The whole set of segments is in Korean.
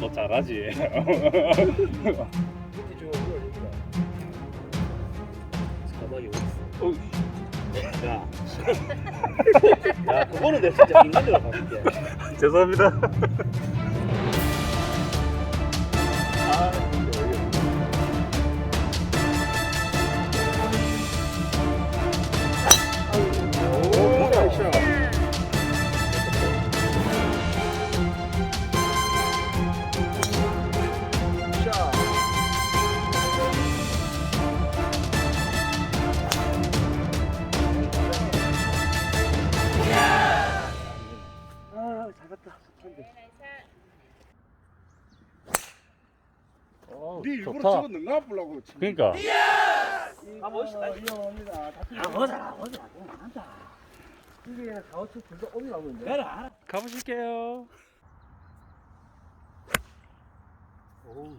또 잘하지. 밑에 저 뭐야 여기다. 사막이? 어우, 야. 야, 그거는 내가 진짜 인간적으로 바꿀게. 죄송합니다. 보려고 지금. 그러니까. 아, 멋있다. 위험합니다. 야, 보자, 보자. 한다. 이게 4, 5초 둘다 올라오고. 그래, 알아. 가보실게요. 오.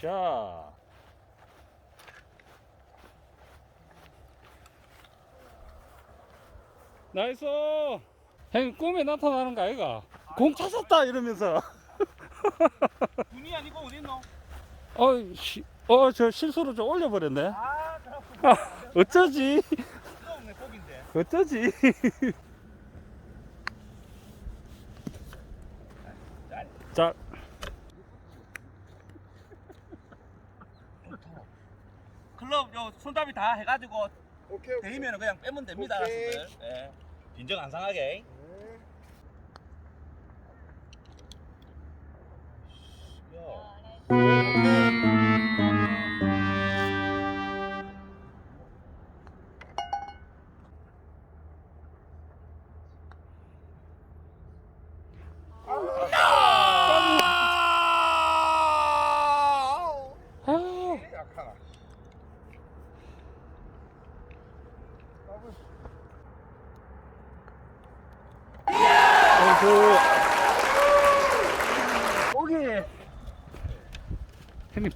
굿샷. 나이스. 형 꿈에 나타나는 거 아이가? 공 찾았다 이러면서. 눈이 아니고 어디 있노? 어, 시, 어, 저 실수로 좀 올려버렸네. 아, 아, 어쩌지? 없네. 어쩌지? 자, 클럽 요 손잡이 다 해가지고 오케이 오케이. 데이면은 그냥 빼면 됩니다, 오케이. 예. 빈정 안 상하게. 네. 야. 아,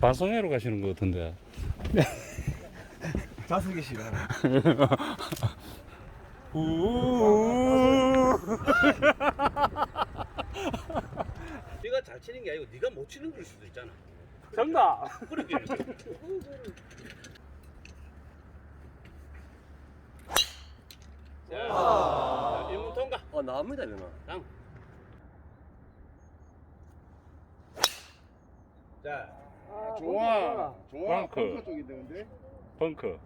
반성회로 가시는 것 같은데. 자석이 싫어. 네가 잘 치는 게 아니고 네가 못 치는 걸 수도 있잖아. 정답. 그렇게. 자, 일문 통과. 어 나옵니다 누나 다음. 자, 아, 좋아. 좋아. 벙커. 벙커 쪽인데 근데. 벙커.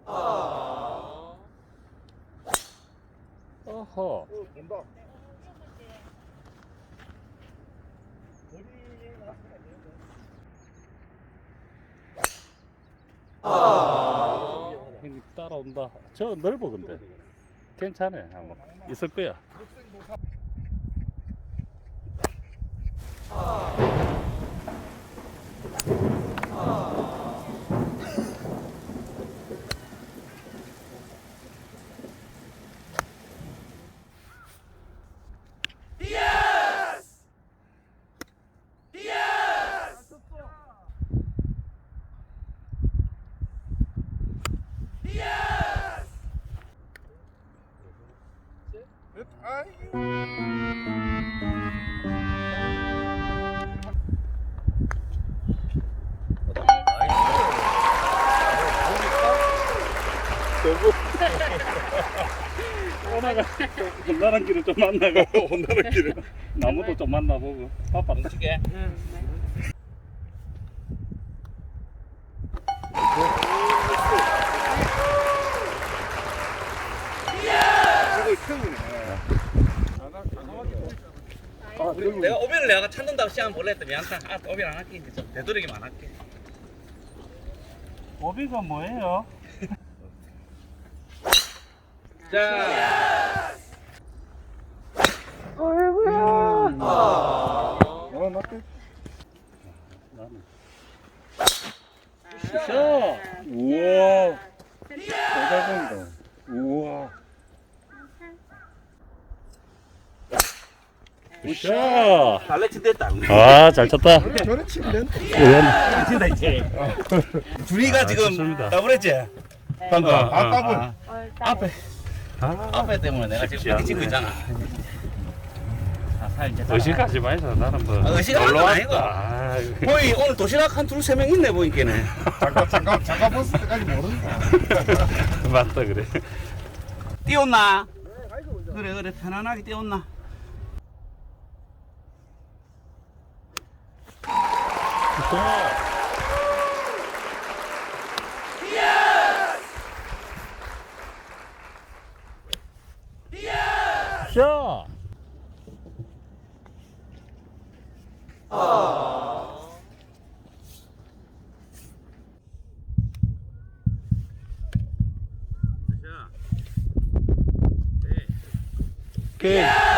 어허. 어 본다. 형님 따라온다. 저 넓어 근데. 괜찮아. 아마 있을 거야. 아 만나고 혼나는 길에. 나무도 좀 만나보고 바빴다. 아, 우리 내가 오비를 내가 찾는다고 시간 몰래 했더니 미안다. 아, 오비 안 할게 이제 좀 되도록이면 안 할게. 오비가 뭐예요? 자, 어, 맞대. 나는 샷! 우와. 잘 본다. 우와. 샷! 달래치 됐다. 아, 잘 쳤다. 저래 치면. 준이가 아, 지금 좋습니다. 더블했지. 방금. 아, 아. 아, 앞에 아. 앞에 때문에 내가 지금 쉽지 이렇게 찍고 않네. 있잖아. 아, 살 이제 의식하지 마이소. 나는 뭐. 아, 의식하는 놀러 건 왔다. 아니고. 아, 보이 오늘 도시락 한 둘 세 명 있네 보이게네. 잠깐, 잠깐, 잠깐 버스 때까지 모른다. 맞다, 그래. 띄웠나? 그래 그래 편안하게 띄웠나? 샷! 오케이.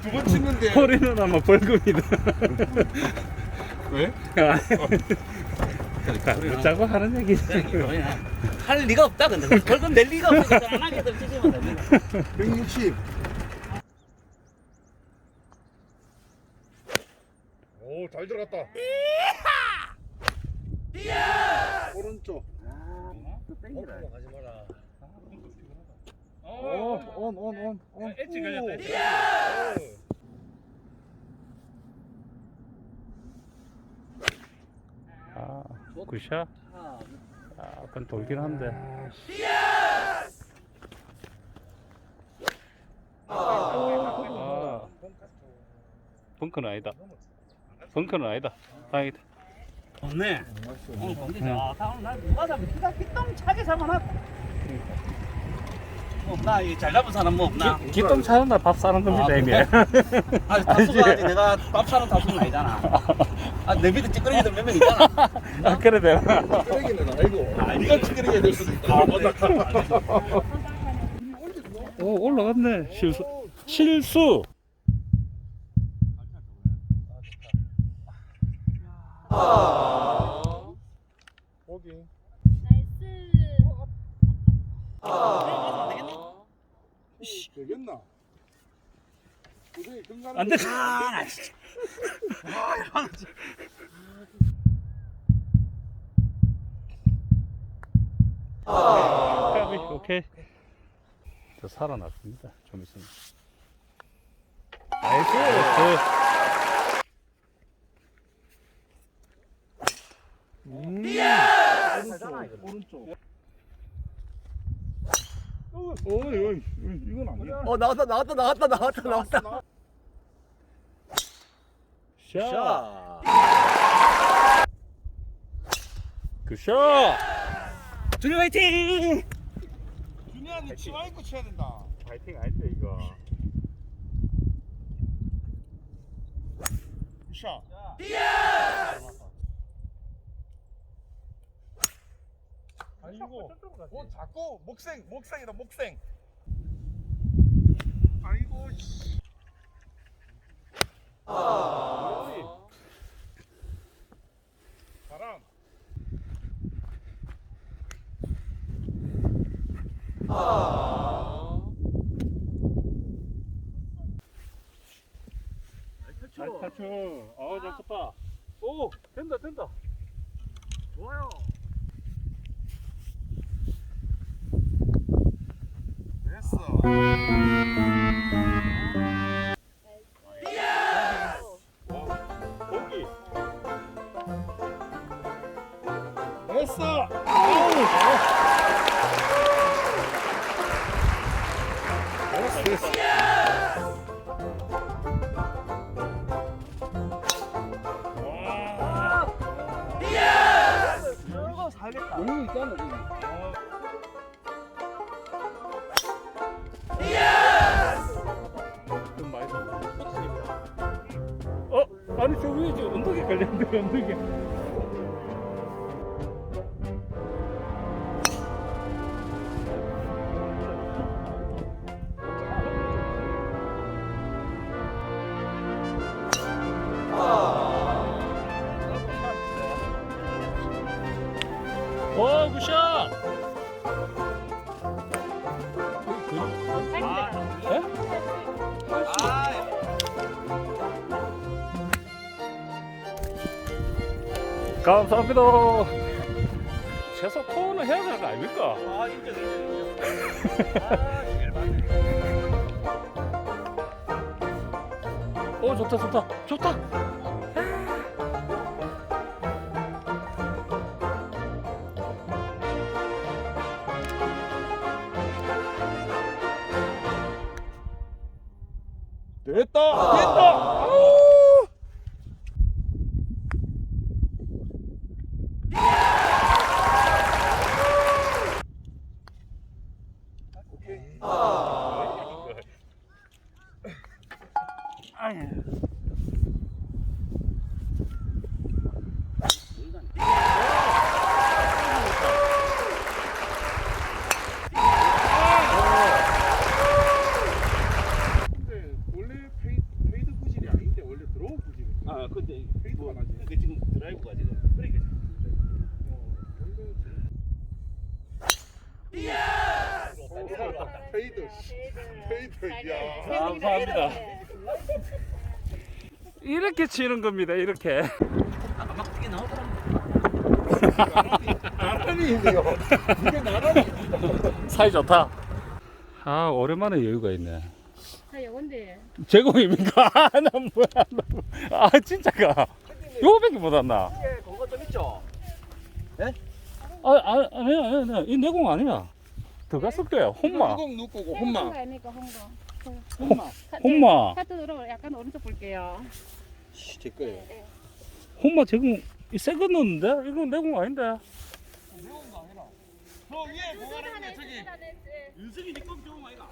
두 번 치는데. 허리는 아마 벌금이다. 왜? 아, 짜고 하는 얘기지. 할 리가 없다 근데 벌금 낼 리가 없어 편안하게 치시면 됩니다 160. 오, 잘 들어갔다. 오른쪽. 가지 마라 온, 온, 온, 온, 온. 엣지 걸렸다, 엣지. 아, 굿샷. 아, 그건 돌긴 한데. 아, 벙커는 아니다. 벙커는 아니다. 다행이다. 좋네 오늘 공기 좋다 오늘 날 누가 잡으면 기가 기똥차게 잡아놨다 뭐 없나 이잘 잡은 사람 뭐 없나 기똥 차는 날밥 사는 겁니다, 아, 이미. 아니 다수가 아직 내가 밥 사는 다수는 아니잖아 아 내 밑에 찌끄러기들 몇명 있잖아 아, 그래, 내가. 쓰레기는 아니고. 아 이거 찌끄러기가 될 수도 있다 오, 올라갔네. 실수. 실수! 거기. 되겠나? 도저히 건강한 안 돼. 아, 나 진짜. 까비, 오케이. 저 살아났습니다. 좀 있으면. 나이스! 음. 오른쪽. 오른쪽. 어이, 어이, 이건 아니야. 어 나왔다 나왔다 나왔다 나왔다 나왔다 샷! 그 샷! 준이 화이팅 준이야, 니 치마 입고 쳐야 된다. 파이팅 아닌데, 이거. 샷. 아이고, 어, 자꾸 목생, 목생이다, 목생. 아이고, 씨. 바람. 잘 타쳐. 어, 잘 쳤다. 오, 된다, 된다. 좋아요. 됐 감사합니다. 최소 토는 해야 되는 거 아닙니까? 아 인정 인정 아오 좋다 좋다 좋다. 됐다 됐다 근데 원래 페이, 페이드 구질이 아닌데 원래 들어온 구질이 아 근데 페이드가 나지 근데 지금 드라이브가 지금 그러니까 페이드 페이드 야 감사합니다. 이렇게 치는 겁니다. 이렇게. 아까 막 뛰게 나오더라 나란히인데요 이게 나란히 사이 좋다. 아 오랜만에 여유가 있네. 아, 요건데. 제공입니까? 나 뭐야? 아 진짜가? 요거밖에 못 왔나? 이게 그거 좀 있죠 아, 아 아니야 아니야 아니야. 이 내공 아니야. 들어갔을 거야. 혼마. 공 누꾸고 홍마. 혼마 아닙니까, 홍거. 혼마 혼마. 카트 들어 약간 오른쪽 볼게요. 제 거예요 혼마 제공 새거 넣었는데? 이건 내공 아닌데? 저 위에 공하는 저기 윤석이 니껌 좋은 아이가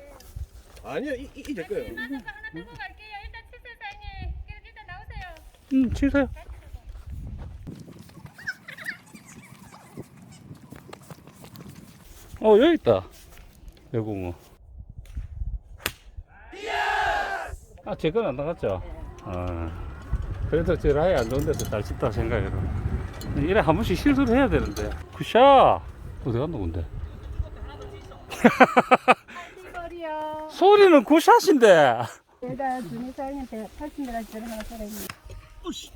아니요 이제 거예요 하나 갈게요. 일단 치세요, 사장님. 일단 나오세요. 응 치세요. 어 여기 있다. 내공어. 아, 제 건 안 나갔죠? 아, 그래도 저 라이 안 좋은 데서 잘 찍다 생각해요. 이래 한 번씩 실수를 해야 되는데. 굿샷! 어디 갔노, 근데? 소리는 굿샷인데! 일단 준희 사장님 80m 들어가서 사장님.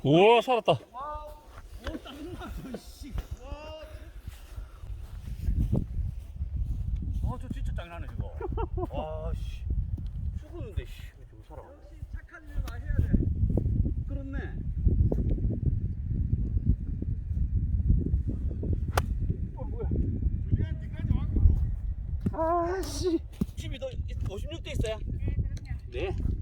우와, 살았다. 아 저 진짜 짱나네 저거 와씨 죽었는데 씨 저거 살아 그렇네 아씨. 집이 더 56대 있어요? 네 오,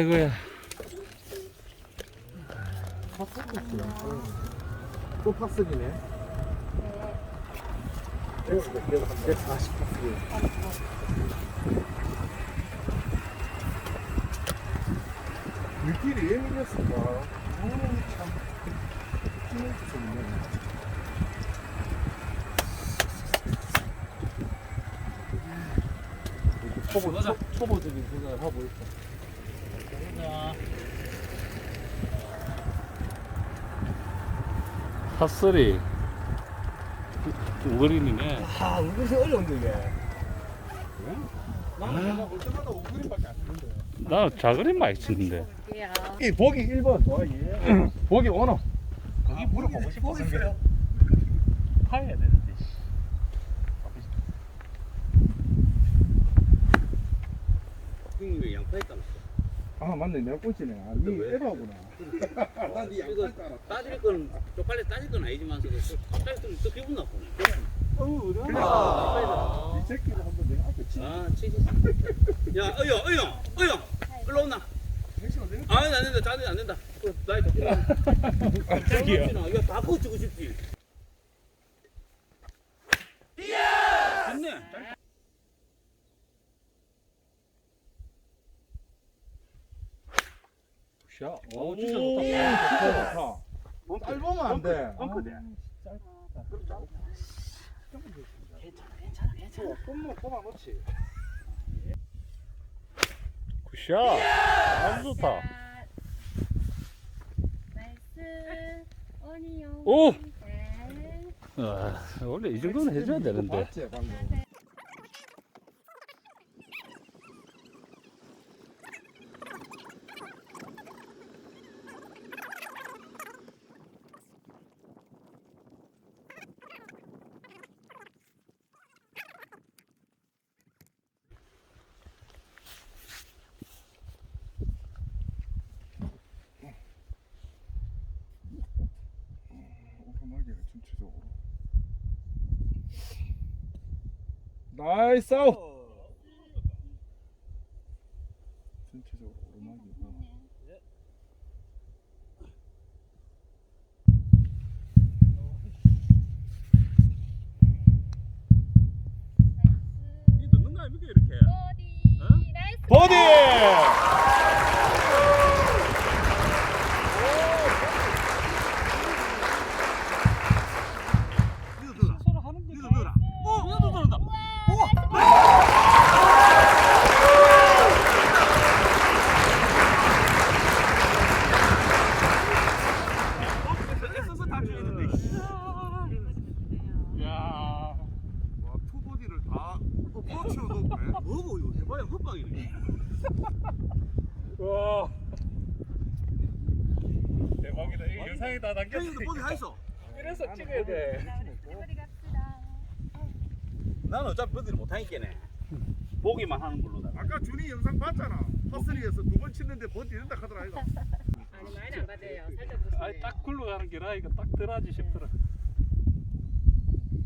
아이고야. 또 파스기네 140 파스기 물길이 왜 밀렸을까? 음, 참. 힘을 주셨네. 초보, 초, 초보적인 생각을 하고 있어. 핫소리. 우거린이네. 아 은근히 어려운데 이게 나는 내가 볼 때마다 5그림밖에 안 되는데. 나 작은 많이 치는데. 이 보기 1번. 와, 예. 보기 원어. 거기 물어보고 싶어 보기 있어요. 파야 되는데 형님이 양파했다면서 아, 맞네. 내가 꼴찌네. 아, 니 왜? 에바구나. 나니 이거 양팔 따라. 따질 건 쪽팔려 따질 건 아니지만 갑자기 좀 또 기분 나쁘네 어우, 그래. 이 새끼를 한번 내가 앞에 치. 아 치지 야 어영 어영 어영 일로 온나 내가 아니 안 된다 자네 안 된다 그, 나이 더 깜짝이야. 이거 다 꺼주고 싶지 샤. 오, 진짜 좋다. 진짜 좋다. 짧으면 안 돼. 벙커 돼. 괜찮아, 괜찮아, 괜찮아. 끝만 뽑아 놓지. 굿샷. 아주 좋다. 나이스. 오니요. 오! 네. 아, 원래 이 정도는 해줘야 되는데. 맞지, 방금. 오르막이네, 전체적으로. 나이스 아웃! 전체적으로 오르막이고. 이 넣는 거 아닙니까 이렇게 버디. 나이스. 버디! 이거 넣어라 서로 하는 거 이거 넣어라 어 이거 넣어라 엑서스 다 줘야 되는데 야. 와, 투보디를 다 엎어치워 놓네. 뭐고 이거 해봐야 헛방이네 와. 대박이다. 이 영상에 다 담겼어. 형님도 보기 하이소 그래서 찍어야 돼. 버디 갑시다. 나는 어차피 버디를 못하니까네 보기만 하는 걸로 다 아까 준이 영상 봤잖아. 파스리에서 두 번 치는데 버디 된다 하더라, 이거. 아니 많이 안 받아요. 살짝 보시네. 아니 딱 굴러가는 게라 이거 딱 들어가지 싶더라.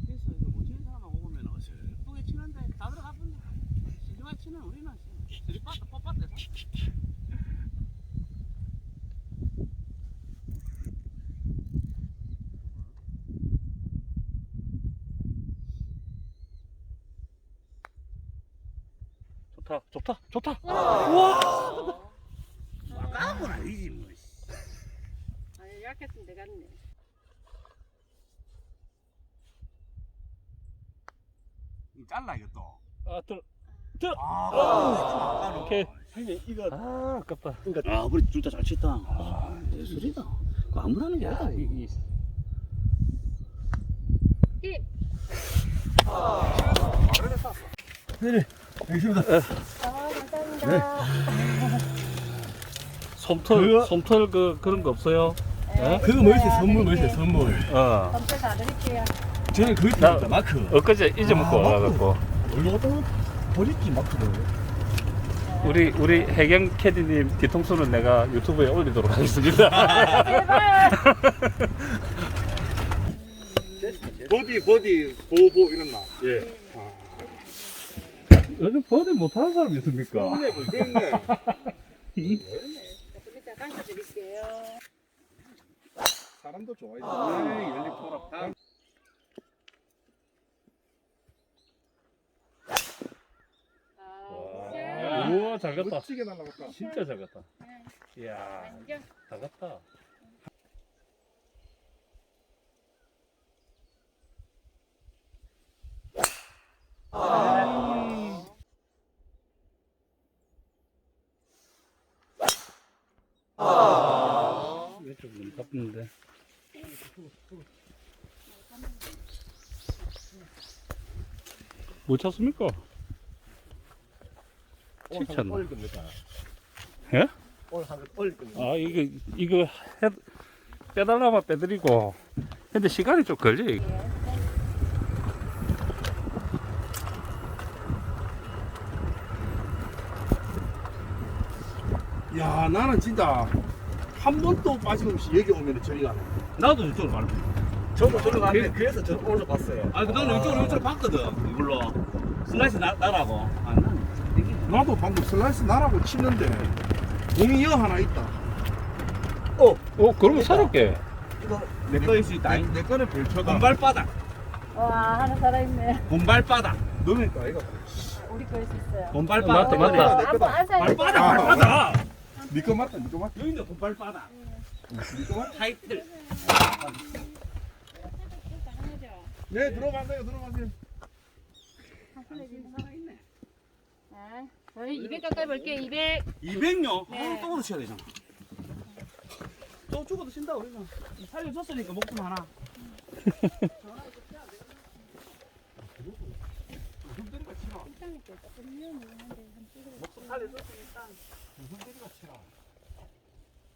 그래서 이거 못 치는 사람 오면 슬프게 치는데 다 들어가 본다 시중에 치는 우리는 스리빠트 뽀빠트 좋다, 좋다, 좋다. 아까운 건 아니지 뭐 아니 약했으면 되겠네. 이 잘라 이거 또 아, 들. 아, 오케이. 형님 이거 아, 아깝다. 아, 우리 진짜 잘 쳤다. 아, 예술이다. 그거 아무나 하는 게 아니다. 이, 이, 힙. 아, 아 감사합니다. 솜털, 솜털 그 그런 거 없어요? 예? 그거 뭐 있어요? 선물 뭐 있어요? 선물. 어. 검색 다 드릴게요. 저는 그거 나- 있습니다. 마크. 엊그제 잊어먹고 아, 와갖고 원래 어떤 버렸지 마크를. 우리 우리 해경 캐디님 뒤통수는 내가 유튜브에 올리도록 하겠습니다. 제발. 버디, 버디, 보보 이랬나? 예. 요즘 버디 못하는 사람 있습니까? 그렇네. 조금 이따 감사 드릴게요. 사람도 좋아해. 돌아. 다음. 아. 우와 잘 갔다. 멋지게 날아갔다. 진짜 잘 갔다. 이야, 완전 잘 갔다. 왼쪽 너무 바쁜데. 못 찾습니까? 오늘 칠천. 한번 올릴 겁니까? 예? 오늘 한번 올릴 겁니까? 아 이거 이거 해, 빼달라면 빼드리고 근데 시간이 좀 걸려 이거. 야 나는 진짜 한 번도 빠짐없이 여기 오면 저리가 안 와. 나도 이쪽으로 가는 저도 저리 가는데 그래서 저 올라갔어요. 아, 그 나는 이쪽으로 이쪽으로 봤거든. 이걸로. 슬라이스 나, 나라고. 아, 난 이게 나도 방금 슬라이스 나라고 치는데 공이 여 하나 있다. 어 그러면 새롭게 이거 내 거일 수 있다. 내, 내 거는 별초다. 본발바닥. 와 하나 살아있네. 본발바닥. 너니까 이거. 우리 거일 수 있어요. 본발바닥. 맞다, 맞다. 아빠 안살 발바닥, 아. 발바닥. 니거 맞다, 니거 맞다. 여기 있네, 본발바닥. 니거 맞다. 타이틀. 네 들어가세요, 들어가세요. 네. 저희 200 가까이 볼게요. 200. 200요? 네. 아, 또 그러셔야 되잖아. 또 죽어도 신다, 우리는. 살려줬으니까 목숨 하나. 목숨 살려줬으니까.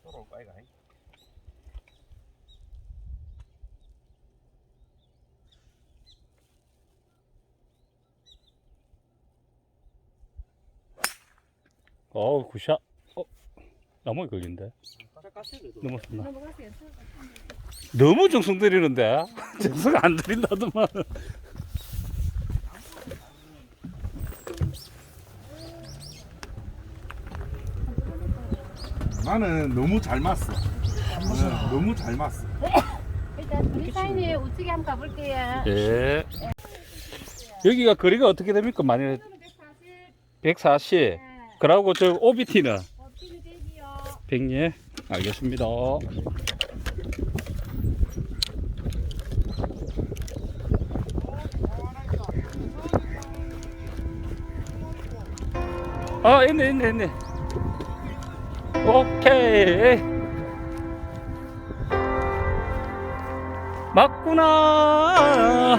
돌아올까 이거? 어우 굿샷. 어 나무에 걸린데 넘어가세요. 너무 정성 들이는데? 정성 안 들인다더만 나는 너무 잘 맞어. 네, 너무 잘 맞어. 일단 우리 사인에 우측에 한번 가볼게요. 예 여기가 거리가 어떻게 됩니까 만약에 140 네. 그러고 저 OBT는 어떻게 되지요? 100예 알겠습니다 아 있네 있네 있네 오케이. 맞구나